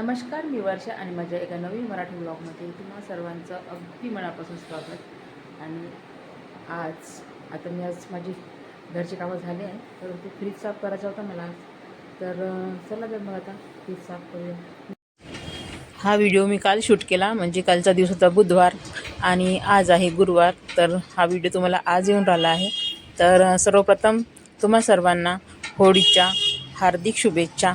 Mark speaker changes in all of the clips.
Speaker 1: नमस्कार मी वर्षा आणि माझ्या एका नवीन मराठी ब्लॉगमध्ये तुम्हा सर्वांचं अगदी मनापासून स्वागत. आणि आज आता मी आज माझी घरची कामं झाली आहे तर ते फ्रीज साफ करायचा होता मला आज. तर चला तर मग आता फ्रीज साफ करूया. हा व्हिडिओ मी काल शूट केला म्हणजे कालचा दिवस होता बुधवार आणि आज आहे गुरुवार. तर हा व्हिडिओ तुम्हाला आज येऊन राहिला आहे. तर सर्वप्रथम तुम्हा सर्वांना होळीच्या हार्दिक शुभेच्छा.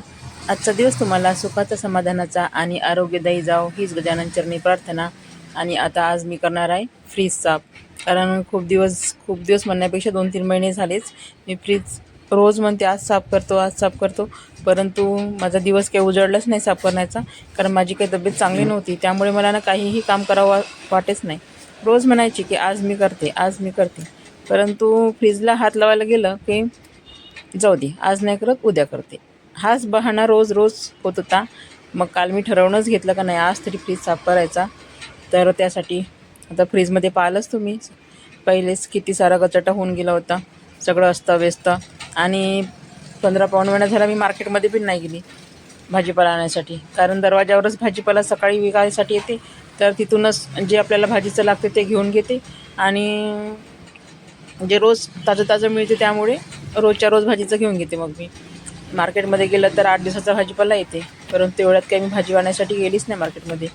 Speaker 1: आजचा दिवस तुम्हाला सुखाचा समाधानाचा आणि आरोग्यदायी जाओ हीच गजानन चरणी प्रार्थना. आणि आता आज मी करणार आहे फ्रीज साफ. कारण खूप दिवस खूप दिवस म्हणण्यापेक्षा दोन तीन महिने झालेच. मी फ्रीज रोज म्हणते आज साफ करतो आज साफ करतो. परंतु माझा दिवस काही उजळलाच नाही साफ करण्याचा. कारण माझी काही तब्येत चांगली नव्हती. त्यामुळे मला ना काहीही काम करावं वाटेच नाही. रोज म्हणायची की आज मी करते आज मी करते. परंतु फ्रीजला हात लावायला गेलं की जाऊ दे आज नाही करत उद्या करते. हाच बहाणा रोज रोज होत होता. मग काल मी ठरवूनच घेतलं का नाही आज तरी फ्रीज साफ करायचा. तर त्यासाठी आता फ्रीजमध्ये पाहिलंच तुम्ही. पहिलेच किती सारा गचाटा होऊन गेला होता. सगळं अस्ताव्यस्त. आणि पंधरा पाऊण महिना झाला मी मार्केटमध्ये पण नाही गेली भाजीपाला आणण्यासाठी कारण दरवाजावरच भाजीपाला सकाळी विकायसाठी येते. तर तिथूनच जे आपल्याला भाजीचं लागते ते घेऊन घेते. आणि जे रोज ताजं ताजं मिळते त्यामुळे रोजच्या रोज भाजीचं घेऊन घेते मग मी. मार्केटमध्ये गेलं तर आठ दिवसाचा भाजीपाला येते. परंतु तेवढ्यात काही मी भाजी आणण्यासाठी गेलीच नाही मार्केटमध्ये.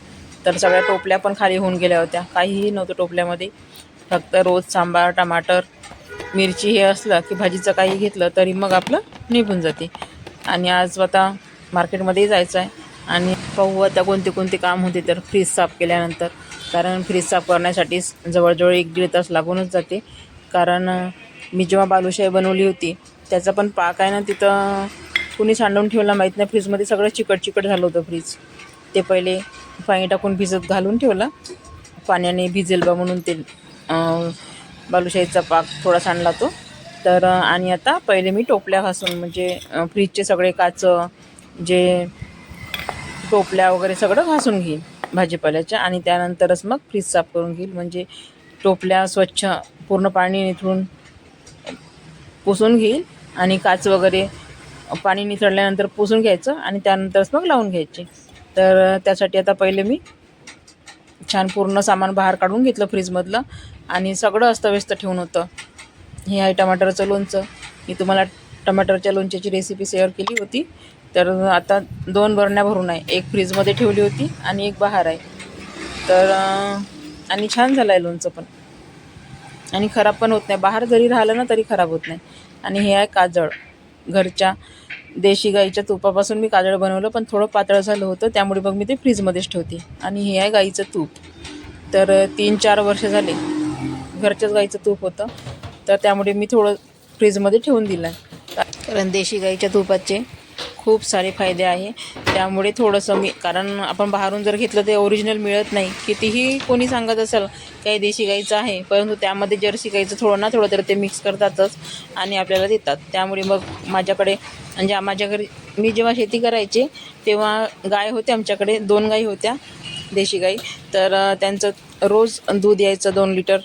Speaker 1: तर सगळ्या टोपल्या पण खाली होऊन गेल्या होत्या. काहीही नव्हतं टोपल्यामध्ये. फक्त रोज सांबार टमाटर मिरची हे असलं की भाजीचं काही घेतलं तरी मग आपलं निघून जाते. आणि आज आता मार्केटमध्ये जायचं आहे. आणि पाहू आता कोणते कोणते काम होते तर फ्रीज साफ केल्यानंतर. कारण फ्रीज साफ करण्यासाठीच जवळजवळ एक दीड तास लागूनच जाते. कारण मी जेव्हा बालुशाही बनवली होती त्याचा पण पाक आहे ना तिथं कुणी सांडून ठेवला माहीत नाही. फ्रीजमध्ये सगळं चिकट चिकट झालं होतं फ्रीज. ते पहिले पाणी टाकून भिजत घालून ठेवलं. पाण्याने भिजेल बा म्हणून ते बालुशाहीचा पाक थोडा सांडला तो. तर आणि आता पहिले मी टोपल्या घासून म्हणजे फ्रीजचे सगळे काच जे टोपल्या वगैरे सगळं घासून घेईल भाजीपाल्याच्या. आणि त्यानंतरच मग फ्रीज साफ करून घेईल. म्हणजे टोपल्या स्वच्छ पूर्ण पाणी निथळून पुसून घेईल. आणि काच वगैरे पाणी निथळल्यानंतर पुसून घ्यायचं आणि त्यानंतरच मग लावून घ्यायची. तर त्यासाठी आता पहिले मी छान पूर्ण सामान बाहेर काढून घेतलं फ्रीजमधलं आणि सगळं अस्तव्यस्त ठेवून होतं. हे आहे टमाटरचं लोणचं. मी तुम्हाला टमाटरच्या लोणच्याची रेसिपी शेअर केली होती. तर आता दोन बरण्या भरून आहे. एक फ्रीजमध्ये ठेवली होती आणि एक बाहेर आहे. तर आणि छान झालं आहे लोणचं पण. आणि खराब पण होत नाही. बाहेर जरी राहिलं ना तरी खराब होत नाही. आणि हे आहे काजळ. घरच्या देशी गाईच्या तुपापासून मी काजळ बनवलं पण थोडं पातळ झालं होतं त्यामुळे मग मी ते फ्रीजमध्येच ठेवते. आणि हे आहे गाईचं तूप. तर तीन चार वर्ष झाले घरच्याच गाईचं तूप होतं. तर त्यामुळे मी थोडं फ्रीजमध्ये ठेवून दिलं आहे कारण देशी गाईच्या तुपाचे खूप सारे फायदे आहे. त्यामुळे थोडंसं मी कारण आपण बाहेरून जर घेतलं ते ओरिजिनल मिळत नाही. कितीही कोणी सांगत असेल काही देशी गाईचं आहे परंतु त्यामध्ये जर्सी गाईचं थोडं ना थोडं तर ते मिक्स करतातच आणि आपल्याला देतात. त्यामुळे मग माझ्याकडे म्हणजे माझ्या घरी मी जेव्हा शेती करायचे तेव्हा गाय होते आमच्याकडे. दोन गाई होत्या देशी गाई. तर त्यांचं रोज दूध यायचं दोन लिटर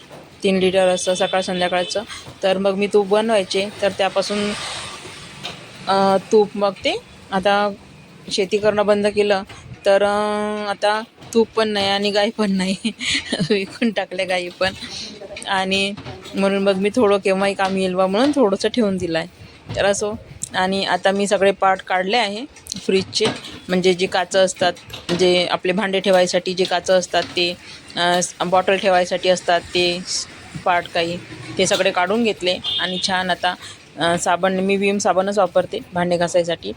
Speaker 1: तीन लिटर असं सकाळ संध्याकाळचं. तर मग मी तूप बनवायचे. तर त्यापासून तूप मग ते आता शेती करणं बंद केलं तर आता तूप पण नाही आणि गाय पण नाही. विकून टाकले गाई पण. आणि म्हणून मग मी थोडं केव्हाही काम येईल बा म्हणून थोडंसं ठेवून दिलं आहे तर असो. आणि आता मी सगळे पार्ट काढले आहे फ्रीजचे. म्हणजे जे काचं असतात जे आपले भांडे ठेवायसाठी जे काचं असतात ते बॉटल ठेवायसाठी असतात ते पार्ट काही. ते सगळे काढून घेतले आणि छान आता साबण मी विम साबणच वापरते भांडे घासायसाठी.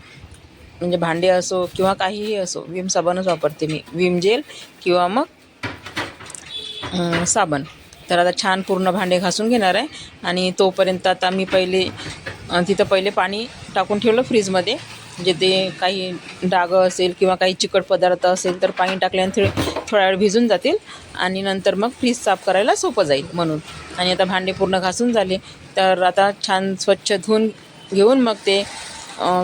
Speaker 1: म्हणजे भांडे असो किंवा काहीही असो विम साबणच वापरते मी. विम जेल किंवा मग साबण. तर आता छान पूर्ण भांडे घासून घेणार आहे. आणि तोपर्यंत आता मी पहिले तिथं पहिले पाणी टाकून ठेवलं फ्रीजमध्ये. म्हणजे ते काही डागं असेल किंवा काही चिकट पदार्थ असेल तर पाणी टाकल्यानंतर थोडा वेळ भिजून जातील आणि नंतर मग फ्रीज साफ करायला सोपं जाईल म्हणून. आणि आता भांडे पूर्ण घासून झाले. तर आता छान स्वच्छ धुवून घेऊन मग ते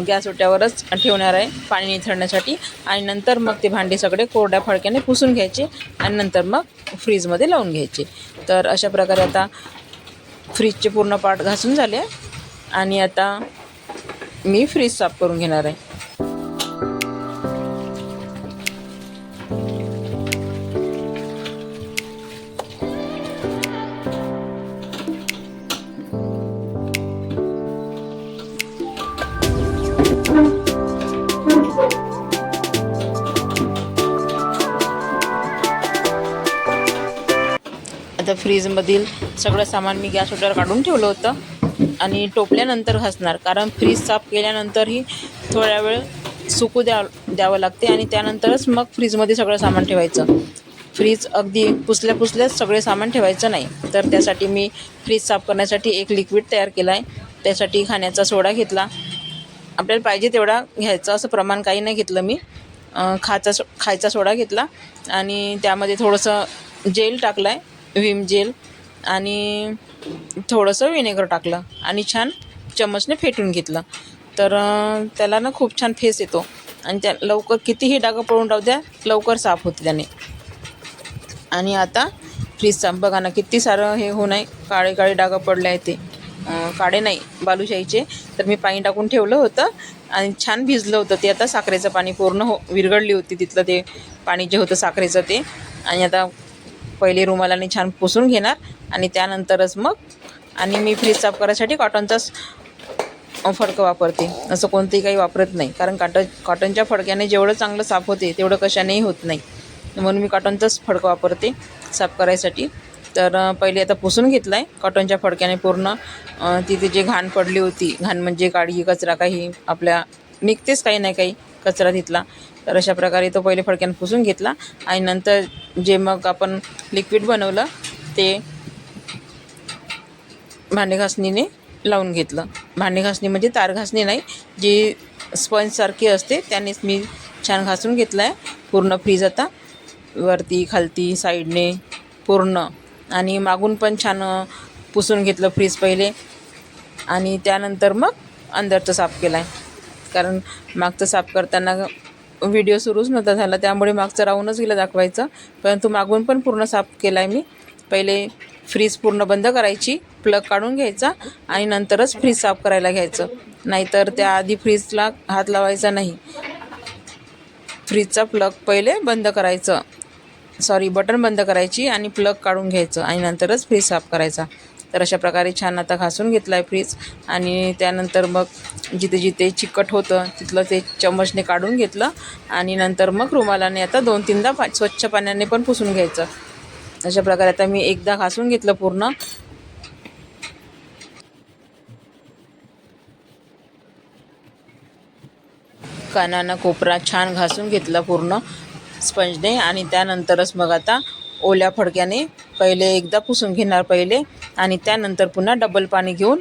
Speaker 1: गॅस ओट्यावरच ठेवणार आहे पाणी निथळण्यासाठी. आणि नंतर मग ते भांडे सगळे कोरड्या फडक्याने पुसून घ्यायचे आणि नंतर मग फ्रीजमध्ये लावून घ्यायचे. तर अशा प्रकारे आता फ्रीजचे पूर्ण पार्ट घासून झाले. आणि आता मी फ्रीज साफ करून घेणार आहे. आता फ्रीजमधील सगळं सामान मी गॅस गॅसवर काढून ठेवलं होतं. आणि टोपल्यानंतर घासणार कारण फ्रीज साफ केल्यानंतरही थोड्या वेळ सुकू द्या द्यावं लागते आणि त्यानंतरच मग फ्रीजमध्ये सगळं सामान ठेवायचं. फ्रीज अगदी पुसल्या पुसल्याच सगळे सामान ठेवायचं नाही. तर त्यासाठी मी फ्रीज साफ करण्यासाठी एक लिक्विड तयार केलं आहे त्यासाठी खाण्याचा सोडा घेतला. आपल्याला पाहिजे तेवढा घ्यायचा असं प्रमाण काही नाही घेतलं मी. खाचा सो खायचा सोडा घेतला आणि त्यामध्ये थोडंसं जेल टाकलं आहे विम जेल. आणि थोडंसं विनेगर टाकलं आणि छान चमचने फेटून घेतलं. तर त्याला ना खूप छान फेस येतो. आणि त्या लवकर कितीही डागं पडून राहू द्या लवकर साफ होते त्याने. आणि आता फ्रीजचा बघा ना किती सारं हे होऊ नाही काळे काळे डागं पडले आहे ते. काळे नाही बालुशाहीचे. तर मी पाणी टाकून ठेवलं होतं आणि छान भिजलं होतं ते. आता साखरेचं पाणी पूर्ण हो विरघळली होती तिथलं ते पाणी जे होतं साखरेचं ते. आणि आता पहिले रुमालाने छान पुसून घेणार आणि त्यानंतरच मग आणि मी फ्रीज साफ करायसाठी कॉटनचाच फडकं वापरते. असं कोणतेही काही वापरत नाही. कारण काटन कॉटनच्या फडक्याने जेवढं चांगलं साफ होते तेवढं कशानेही होत नाही. म्हणून मी कॉटनचंच फडकं वापरते साफ करायसाठी. तर पहिले आता पुसून घेतलं आहे कॉटनच्या फडक्याने पूर्ण तिथे जे घाण पडली होती घाण म्हणजे काळी कचरा काही आपल्या निघतेच काही नाही काही. कचरा तिथला तर अशा प्रकारे तो पहिले फडक्यानं पुसून घेतला आणि नंतर जे मग आपण लिक्विड बनवलं ते भांडे घासणीने लावून घेतलं. भांडे घासणी म्हणजे तार घासणी नाही जी स्पंजसारखी असते त्यानेच मी छान घासून घेतलं आहे पूर्ण फ्रीज आता. वरती खालती साईडने पूर्ण. आणि मागून पण छान पुसून घेतलं फ्रीज पहिले. आणि त्यानंतर मग अंदरचं साफ केलं आहे कारण मागचं साफ करताना व्हिडिओ सुरूच नव्हता झाला त्यामुळे मागचं राहूनच गेलं दाखवायचं. परंतु मागून पण पूर्ण साफ केला आहे मी. पहिले फ्रीज पूर्ण बंद करायची प्लग काढून घ्यायचा आणि नंतरच फ्रीज साफ करायला घ्यायचं. नाहीतर त्याआधी फ्रीजला हात लावायचा नाही. फ्रीजचा प्लग पहिले बंद करायचं. सॉरी बटन बंद करायची आणि प्लग काढून घ्यायचं आणि नंतरच फ्रीज साफ करायचा. तर अशा प्रकारे छान आता घासून घेतला आहे फ्रीज. आणि त्यानंतर मग जिथे जिथे चिकट होतं तिथलं ते चम्मचने काढून घेतलं. आणि नंतर मग रुमालाने आता दोन तीनदा पा स्वच्छ पाण्याने पण पुसून घ्यायचं. अशा प्रकारे आता मी एकदा घासून घेतलं पूर्ण. कानानं कोपरा छान घासून घेतला पूर्ण स्पंजने. आणि त्यानंतरच मग आता ओल्या फडक्याने पहिले एकदा पुसून घेणार पहिले आणि त्यानंतर पुन्हा डबल पाणी घेऊन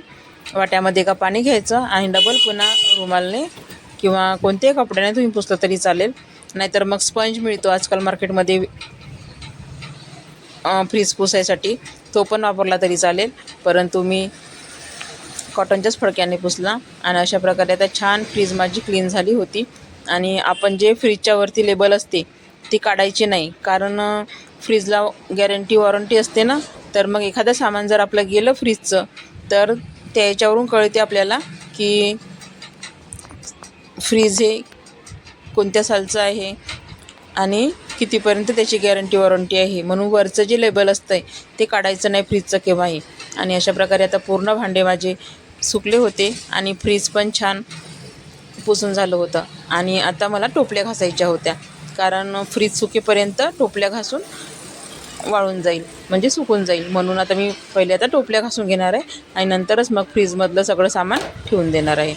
Speaker 1: वाट्यामध्ये का पाणी घ्यायचं आणि डबल पुन्हा रुमालने किंवा कोणत्याही कपड्याने तुम्ही पुसलं तरी चालेल. नाहीतर मग स्पंज मिळतो आजकाल मार्केटमध्ये फ्रीज पुसायसाठी. तो पण वापरला तरी चालेल. परंतु मी कॉटनच्याच फडक्याने पुसला आणि अशा प्रकारे आता छान फ्रीज माझी क्लीन झाली होती. आणि आपण जे फ्रीजच्यावरती लेबल असते ती काढायची नाही. कारण फ्रीजला गॅरंटी वॉरंटी असते ना तर मग एखादं सामान जर आपलं गेलं फ्रीजचं तर त्याच्यावरून कळते आपल्याला की फ्रीज हे कोणत्या सालचं आहे आणि कितीपर्यंत त्याची गॅरंटी वॉरंटी आहे. म्हणून वरचं जे लेबल असतं आहे ते काढायचं नाही फ्रीजचं केव्हाही. आणि अशा प्रकारे आता पूर्ण भांडे माझे सुकले होते आणि फ्रीज पण छान पुसून झालं होतं. आणि आता मला टोपल्या घासायच्या होत्या. कारण फ्रीज सुकेपर्यंत टोपल्या घासून वाळून जाईल. म्हणजे सुकून जाईल. म्हणून आता मी पहिले आता टोपल्या घासून घेणार आहे आणि नंतरच मग फ्रीजमधलं सगळं सामान ठेवून देणार आहे.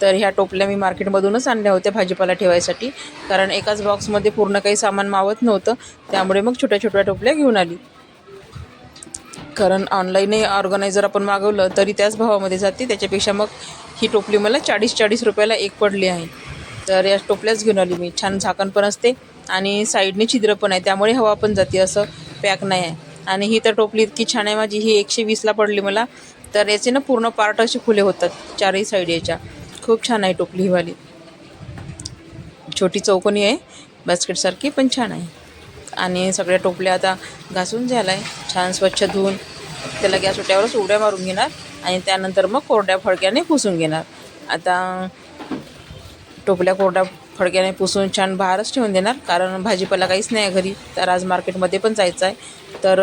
Speaker 1: तर ह्या टोपल्या मी मार्केटमधूनच आणल्या होत्या भाजीपाला ठेवायसाठी. कारण एकाच बॉक्समध्ये पूर्ण काही सामान मावत नव्हतं. त्यामुळे मग छोट्या छोट्या टोपल्या घेऊन आली. कारण ऑनलाईनही ऑर्गनायझर आपण मागवलं तरी त्याच भावामध्ये जाते. त्याच्यापेक्षा मग ही टोपली मला चाळीस चाळीस रुपयाला एक पडली आहे. तर या टोपल्याच घेऊन आली मी. छान झाकण पण असते आणि साईडने छिद्र पण आहे. त्यामुळे हवा पण जाते असं पॅक नाही आहे. आणि ही तर टोपली इतकी छान आहे माझी. ही एकशे वीसला पडली मला. तर याचे ना पूर्ण पार्ट असे खुले होतात. चारही साईड याच्या. खूप छान आहे टोपली ही वाली. छोटी चौकोनी आहे. बास्केटसारखी पण छान आहे. आणि सगळ्या टोपल्या आता घासून झाला आहे छान स्वच्छ धुवून. त्याला गॅस उट्यावरच उड्या मारून घेणार. आणि त्यानंतर मग कोरड्या फडक्याने पुसून घेणार. आता टोपल्या कोरड्या फडक्याने पुसून छान बाहेरच ठेवून देणार. कारण भाजीपाला काहीच नाही आहे घरी. तर आज मार्केटमध्ये पण जायचं आहे. तर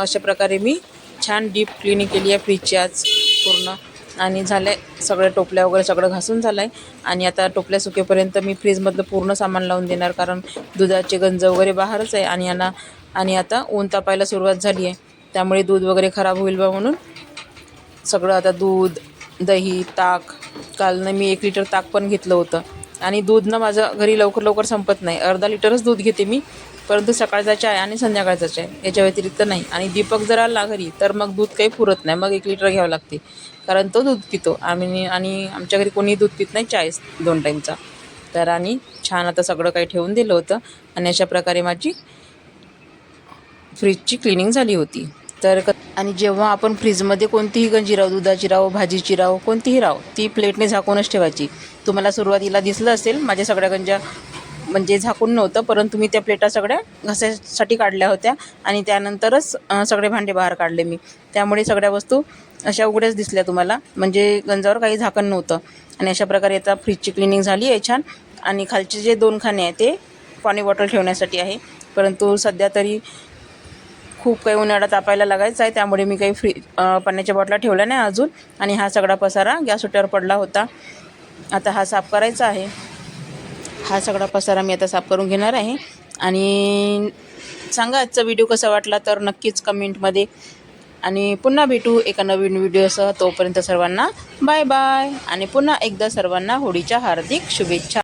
Speaker 1: अशा प्रकारे मी छान डीप क्लिनिंग केली आहे फ्रीजची आज पूर्ण. आणि झालं आहे सगळ्या टोपल्या वगैरे सगळं घासून झालं आहे आणि आता टोपल्या सुकेपर्यंत मी फ्रीजमधलं पूर्ण सामान लावून देणार. कारण दुधाचे गंज वगैरे बाहेरच आहे. आणि यांना आणि आता ऊन तापायला सुरुवात झाली आहे. त्यामुळे दूध वगैरे खराब होईल बा म्हणून सगळं आता दूध दही ताक कालनं मी एक लिटर ताक पण घेतलं होतं. आणि दूध ना माझं घरी लवकर लवकर संपत नाही. अर्धा लिटरच दूध घेते मी परंतु सकाळचा चाय आणि संध्याकाळचा चाय याच्या व्यतिरिक्त नाही. आणि दीपक जर आला घरी तर मग दूध काही पुरत नाही. मग एक लिटर घ्यावं लागते. कारण तो दूध पितो. आम्ही आणि आमच्या घरी कोणी दूध पित नाही चाय दोन टाईमचा. तर आणि छान आता सगळं काही ठेवून दिलं होतं. आणि अशा प्रकारे माझी फ्रीजची क्लिनिंग झाली होती. तर क आणि जेव्हा आपण फ्रीजमध्ये कोणतीही गंजी राव दुधाची राव भाजीची राव कोणतीही राव ती प्लेटने झाकूनच ठेवायची. तुम्हाला सुरुवातीला दिसलं असेल माझ्या सगळ्या गंजा म्हणजे झाकून नव्हतं परंतु मी त्या प्लेटा सगळ्या घासासाठी काढल्या होत्या आणि त्यानंतरच सगळे भांडे बाहेर काढले मी. त्यामुळे सगळ्या वस्तू अशा उघड्याच दिसल्या तुम्हाला. म्हणजे गंजावर काही झाकण नव्हतं. आणि अशा प्रकारे आता फ्रीजची क्लिनिंग झाली आहे छान. आणि खालचे जे दोन खाणे आहे ते पाणी बॉटल ठेवण्यासाठी आहे. परंतु सध्या तरी खूप काही उन्हाळा तापायला लागायचा आहे त्यामुळे मी काही फ्री पाण्याच्या बॉटला ठेवल्या नाही अजून. आणि हा सगळा पसारा गॅस उट्यावर पडला होता. आता हा साफ करायचा आहे. हा सगळा पसारा मी आता साफ करून घेणार आहे. आणि सांगा आजचा व्हिडिओ कसा वाटला तर नक्कीच कमेंटमध्ये. आणि पुन्हा भेटू एका नवीन व्हिडिओसह. तोपर्यंत सर्वांना बाय बाय. आणि पुन्हा एकदा सर्वांना होळीच्या हार्दिक शुभेच्छा.